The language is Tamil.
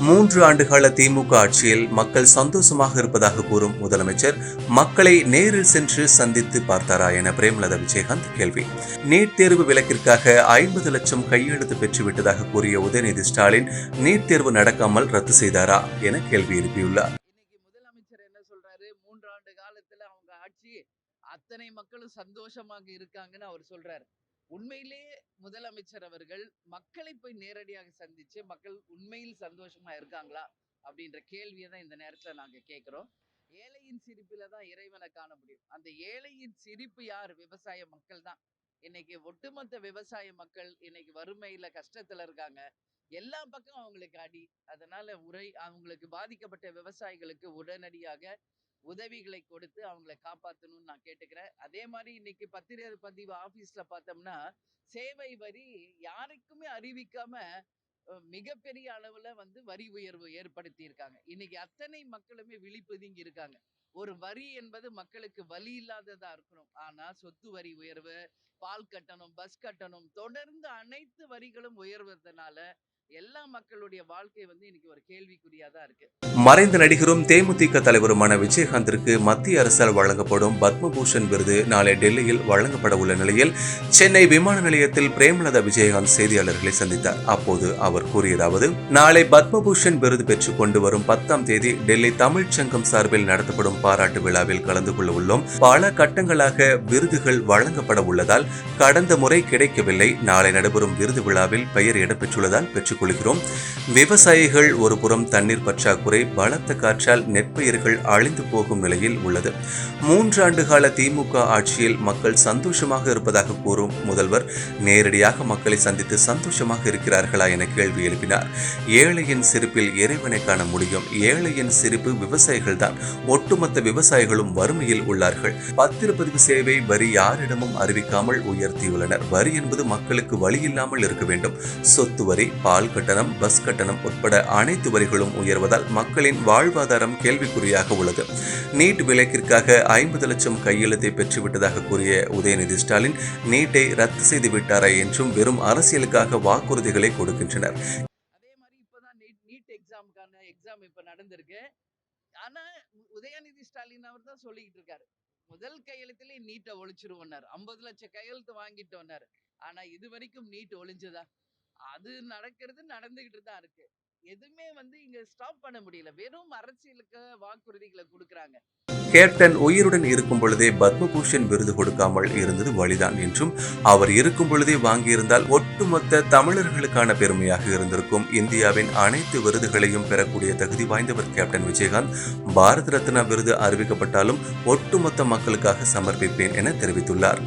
மூன்று ஆண்டுகால திமுக ஆட்சியில் மக்கள் சந்தோஷமாக இருப்பதாக கூறும் முதலமைச்சர் மக்களை நேரில் சென்று சந்தித்து பார்த்தாரா என பிரேமலதா விஜயகாந்த் கேள்வி. நீட் தேர்வு விலக்கிற்காக ஐம்பது லட்சம் கையெழுத்து பெற்றுவிட்டதாக கூறிய உதயநிதி ஸ்டாலின் நீட் தேர்வு நடக்காமல் ரத்து செய்தாரா என கேள்வி எழுப்பியுள்ளார். முதலமைச்சர் என்ன சொல்றாரு? காலத்துல அவங்க ஆட்சி அத்தனை மக்களும் சந்தோஷமாக இருக்காங்கன்னு அவர் சொல்றாரு. உண்மையிலேயே முதலமைச்சர் அவர்கள் மக்களை போய் நேரடியாக சந்திச்சு மக்கள் உண்மையில் சந்தோஷமா இருக்காங்களா? அப்படின்ற கேள்வியை தான் இந்த நேரத்துல நாங்க கேட்குறோம். ஏழையின் சிரிப்பில் தான் இறைவனை காண முடியும். அந்த ஏழையின் சிரிப்பு யார்? விவசாய மக்கள் தான். இன்னைக்கு ஒட்டுமொத்த விவசாய மக்கள் இன்னைக்கு வறுமையில கஷ்டத்துல இருக்காங்க. எல்லா பக்கம் அவங்களுக்கு அடி. அதனால உரை அவங்களுக்கு பாதிக்கப்பட்ட விவசாயிகளுக்கு உடனடியாக உதவிகளை கொடுத்து அவங்கள காப்பாற்றணும்னு நான் கேட்டுக்கிறேன். அதே மாதிரி இன்னைக்கு பத்திரிகை பதிவு ஆபீஸ்ல பார்த்தோம்னா சேவை வரி யாருக்குமே அறிவிக்காம மிகப்பெரிய அளவுல வந்து வரி உயர்வு ஏற்படுத்தி இருக்காங்க இன்னைக்கு அத்தனை மக்களுமே விழிப்புதுங்கி இருக்காங்க. ஒரு வரி என்பது மக்களுக்கு வழி இல்லாததா இருக்கணும். ஆனா சொத்து வரி உயர்வு பால் கட்டணம் பஸ் கட்டணம் தொடர்ந்து அனைத்து வரிகளும் உயர்வதனால எல்லா மக்களுடைய வாழ்க்கை வந்து இன்னைக்கு ஒரு கேள்விக்குறியா தான் இருக்கு. மறைந்த நடிகரும் தேமுதிக தலைவருமான விஜயகாந்திற்கு மத்திய அரசால் வழங்கப்படும் பத்மபூஷன் விருது நாளை டெல்லியில் வழங்கப்பட உள்ள நிலையில் சென்னை விமான நிலையத்தில் பிரேமலதா விஜயகாந்த் செய்தியாளர்களை சந்தித்தார். அப்போது அவர் கூறியதாவது நாளை பத்மபூஷன் விருது பெற்றுக் கொண்டு வரும் பத்தாம் தேதி டெல்லி தமிழ்ச்சங்கம் சார்பில் நடத்தப்படும் பாராட்டு விழாவில் கலந்து கொள்ள உள்ளோம். பல கட்டங்களாக விருதுகள் வழங்கப்பட உள்ளதால் கடந்த முறை கிடைக்கவில்லை. நாளை நடைபெறும் விருது விழாவில் பெயர் இடம்பெற்றுள்ளதால் பெற்றுக்கொள்கிறோம். விவசாயிகள் ஒரு புறம் தண்ணீர் பற்றாக்குறை பலத்த காற்றால் நெற்பயிர்கள் அழிந்து போகும் நிலையில் உள்ளது. மூன்று ஆண்டுகால திமுக ஆட்சியில் மக்கள் சந்தோஷமாக இருப்பதாக கூறும் முதல்வர் நேரடியாக மக்களை சந்தித்து சந்தோஷமாக இருக்கிறார்களா என கேள்வி எழுப்பினார். ஏழையின் சிரிப்பில் இறைவனை காண முடியும். ஏழையின் சிரிப்பு விவசாயிகள்தான். ஒட்டுமொத்த ஒட்டுமொத்த விவசாயிகளும் வறுமையில் உள்ளார்கள். பத்திரப்பதிவு சேவை வரி யாரிடமும் அறிவிக்காமல் உயர்த்தியுள்ளனர். வரி என்பது மக்களுக்கு வழி இல்லாமல் இருக்க வேண்டும். சொத்து வரி பால் கட்டணம் பஸ் கட்டணம் உட்பட அனைத்து வரிகளும் உயர்வதால் மக்களின் வாழ்வாதாரம் கேள்விக்குறியாக உள்ளது. நீட் விலக்கிற்காக ஐம்பது லட்சம் கையெழுத்தை பெற்றுவிட்டதாக கூறிய உதயநிதி ஸ்டாலின் நீட்டை ரத்து செய்து விட்டாரா என்றும் வெறும் அரசியலுக்காக வாக்குறுதிகளை கொடுக்கின்றனர். அதே மாதிரி இப்பதான் நீட் எக்ஸாமுக்கான எக்ஸாம் இப்போ நடந்திருக்கு. ஆனா உதயநிதி ஸ்டாலின் அவர் தான் சொல்லிக்கிட்டு இருக்காரு. முதல் கையெழுத்திலே நீட்டை ஒழிச்சிருவோன்னாரு. ஐம்பது லட்சம் கையெழுத்து வாங்கிட்டோன்னாரு. ஆனா இது வரைக்கும் நீட் ஒழிஞ்சதா? அது நடக்கிறது நடந்துகிட்டு தான் இருக்கு. எதுவுமே வந்து இங்க ஸ்டாப் பண்ண முடியல. வெறும் அரசியலுக்கு வாக்குறுதிகளை கொடுக்குறாங்க. கேப்டன் உயிருடன் இருக்கும் பொழுதே பத்மபூஷன் விருது கொடுக்காமல் இருந்தது வழிதான் என்றும் அவர் இருக்கும் பொழுதே வாங்கியிருந்தால் ஒட்டுமொத்த தமிழர்களுக்கான பெருமையாக இருந்திருக்கும். இந்தியாவின் அனைத்து விருதுகளையும் பெறக்கூடிய தகுதி வாய்ந்தவர் கேப்டன் விஜயகாந்த். பாரத ரத்னா விருது அறிவிக்கப்பட்டாலும் ஒட்டுமொத்த மக்களுக்காக சமர்ப்பிப்பேன் என தெரிவித்துள்ளார்.